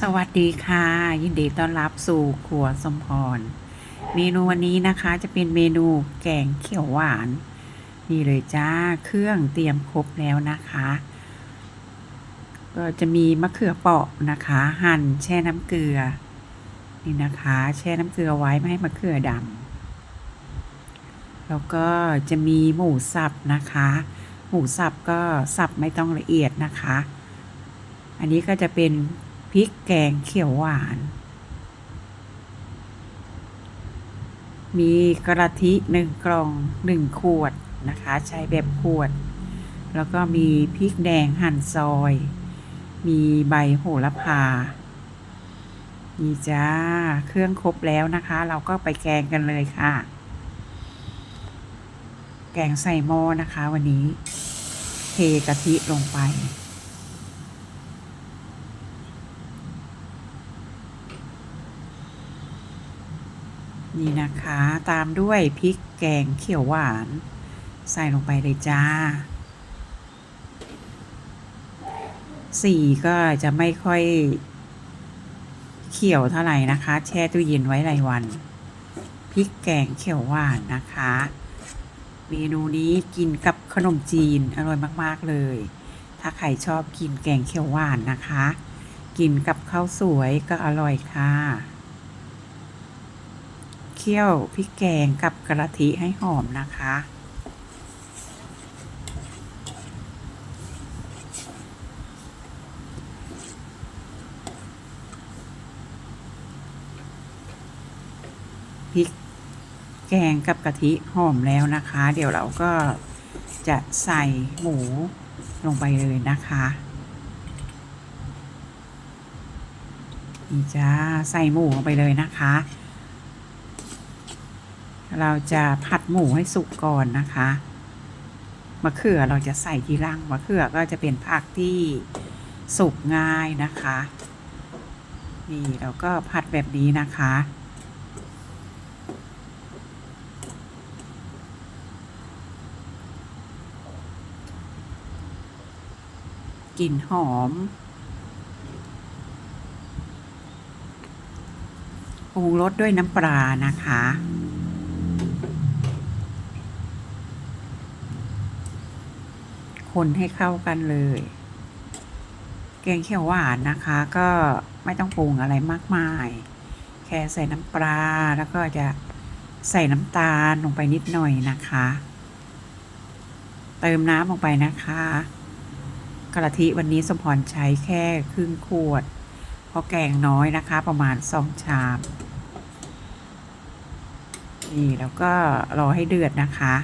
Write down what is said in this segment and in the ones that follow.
สวัสดีค่ะ ยินดีต้อนรับสู่ครัวสมพร เมนูวันนี้นะคะจะเป็นเมนูแกงเขียวหวาน นี่เลยจ้าเครื่องเตรียมครบแล้วนะคะ ก็จะมีมะเขือเปราะนะคะ หั่นแช่น้ำเกลือ นี่นะคะ แช่น้ำเกลือไว้ไม่ให้มะเขือดำแล้วก็จะมีหมูสับนะคะ หมูสับก็สับไม่ต้องละเอียดนะคะ อันนี้ก็จะเป็น พริกแกงเขียวหวาน มีกระทิหนึ่งกล่องหนึ่งขวดนะคะ ใช้แบบขวด แล้วก็มีพริกแดงหั่นซอย มีใบโหระพา นี่จ้า เครื่องครบแล้วนะคะ เราก็ไปแกงกันเลยค่ะ แกงใส่หม้อนะคะวันนี้ เทกะทิลงไป นี่นะคะตามด้วยพริกแกงเขียวหวาน ใส่ลงไปเลยจ้า สีก็จะไม่ค่อยเขียวเท่าไหร่นะคะ แช่ตู้เย็นไว้หลายวันพริกแกงเขียวหวานนะคะ เมนูนี้กินกับขนมจีนอร่อยมากๆเลย ถ้าใครชอบกินแกงเขียวหวานนะคะ กินกับข้าวสวยก็อร่อยค่ะ คี่ยวพริกแกงกับกระทิให้หอมนะคะ พริกแกงกับกะทิหอมแล้วนะคะ เดี๋ยวเราก็จะใส่หมูลงไปเลยนะคะนี่จ้าใส่หมูลงไปเลยนะคะ เราจะผัดหมูให้สุกก่อนนะคะมะเขือเราจะใส่ทีหลังมะเขือก็จะเป็นผักที่สุกง่ายนะคะนี่เราก็ผัดแบบนี้นะคะ กลิ่นหอมปรุงรสด้วยน้ำปลานะคะ คนให้เข้ากันเลย แกงเขียวหวานนะคะ ก็ไม่ต้องปรุงอะไรมากมาย แค่ใส่น้ำปลาแล้วก็จะใส่น้ำตาลลงไปนิดหน่อยนะคะ เติมน้ำลงไปนะคะกะทิวันนี้สมพรใช้แค่ครึ่งขวด เพราะแกงน้อยนะคะ ประมาณสองชาม นี่แล้วก็รอให้เดือดนะคะ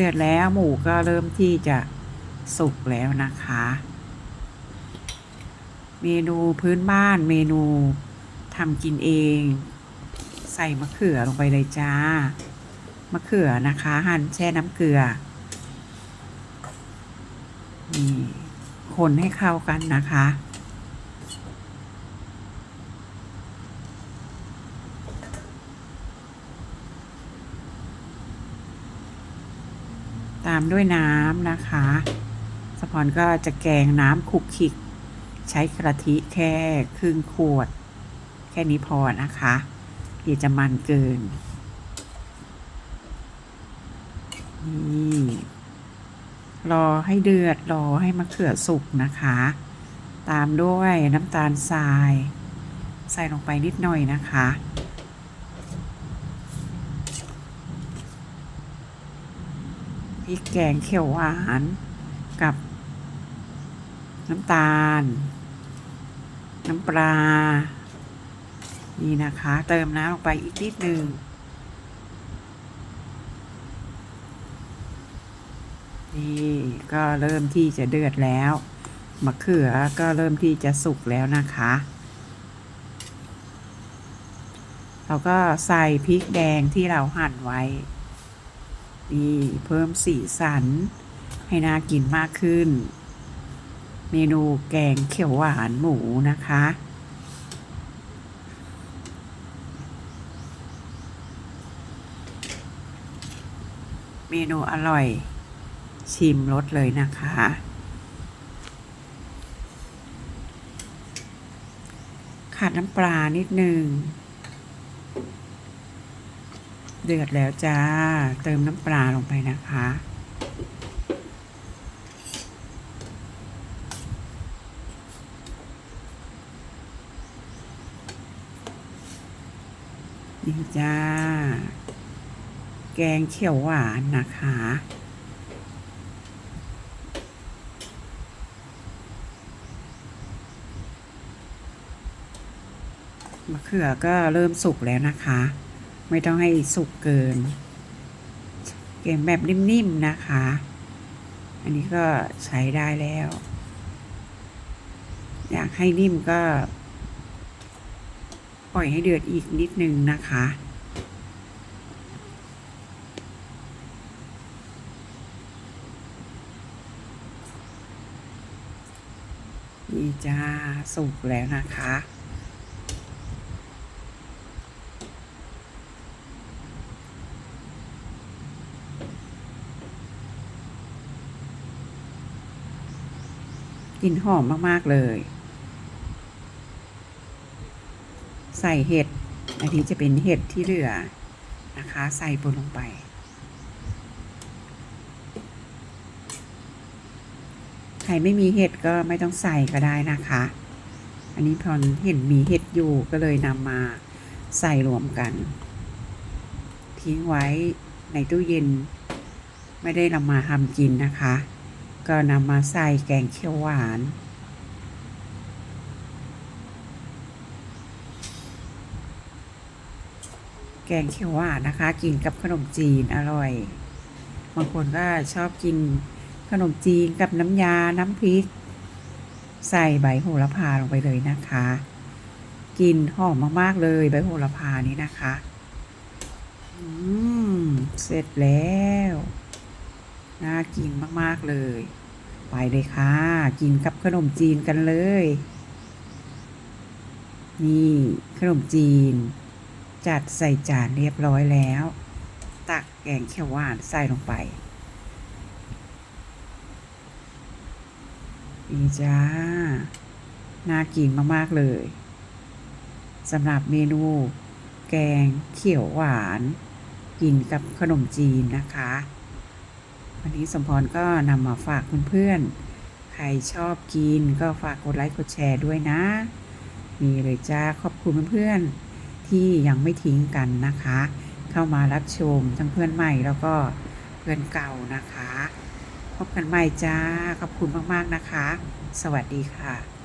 เดือดแล้วหมูก็เริ่มที่จะสุกแล้วนะคะ เมนูพื้นบ้านเมนูทำกินเอง ใส่มะเขือลงไปเลยจ้ามะเขือนะคะ หั่นแช่น้ำเกลือนี่คนให้เข้ากันนะคะามด้วยน้ำนะคะ สปอนก็จะแกงน้ำคุกคิก ใช้กะทิแค่ครึ่งขวด แค่นี้พอนะคะเดี๋ยวจะมันเกิน นี่ รอให้เดือด รอให้มะเขือสุกนะคะ ตามด้วยน้ำตาลทราย ใส่ลงไปนิดหน่อยนะคะ พ ริกแกงเขียวหวานกับ น้ำตาล น้ำปลา นี่นะคะ เติมน้ำลงไปอีกนิดนึงนี่ก็เริ่มที่จะเดือดแล้วมะเขือก็เริ่มที่จะสุกแล้วนะคะ เราก็ใส่พริกแดงที่เราหั่นไว้ ดี เพิ่มสีสัน ให้น่ากินมากขึ้น เมนูแกงเขียวหวานหมูนะคะ เมนูอร่อย ชิมรสเลยนะคะ ขาดน้ำปลานิดนึง เดือดแล้วจ้า เติมน้ำปลาลงไปนะคะ นี่จ้า แกงเขียวหวานนะคะมะเขือก็เริ่มสุกแล้วนะคะ ไม่ต้องให้สุกเกิน แกงแบบนิ่มๆนะคะ อันนี้ก็ใช้ได้แล้ว อยากให้นิ่มก็ ปล่อยให้เดือดอีกนิดนึงนะคะนี่จ้าสุกแล้วนะคะ กลิ่นหอมมากๆเลย ใส่เห็ด อันนี้จะเป็นเห็ดที่เหลือนะคะ ใส่บนลงไป ใครไม่มีเห็ดก็ไม่ต้องใส่ก็ได้นะคะ อันนี้พอเห็นมีเห็ดอยู่ก็เลยนำมาใส่รวมกัน ทิ้งไว้ในตู้เย็น ไม่ได้นำมาทำกินนะคะ ก็นำมาใส่แกงเขียวหวาน แกงเขียวหวานนะคะ กินกับขนมจีนอร่อย บางคนก็ชอบกินขนมจีนกับน้ำยา น้ำพริก ใส่ใบโหระพาลงไปเลยนะคะ กินหอมมากๆเลยใบโหระพานี้นะคะ อืม เสร็จแล้ว น่ากินมากๆเลย ไปเลยค่ะ กินกับขนมจีนกันเลย นี่ขนมจีน จัดใส่จานเรียบร้อยแล้ว ตักแกงเขียวหวานใส่ลงไปนี่จ้า น่ากินมาก ๆ เลยสำหรับเมนู แกงเขียวหวาน กินกับขนมจีนนะคะ วันนี้สมพรก็นำมาฝากเพื่อนๆ ใครชอบกินก็ฝากกดไลค์กดแชร์ด้วยนะ มีเลยจ้าขอบคุณเพื่อนๆ ที่ยังไม่ทิ้งกันนะคะ เข้ามารับชมทั้งเพื่อนใหม่แล้วก็เพื่อนเก่านะคะ พบกันใหม่จ้า ขอบคุณมากๆนะคะ สวัสดีค่ะ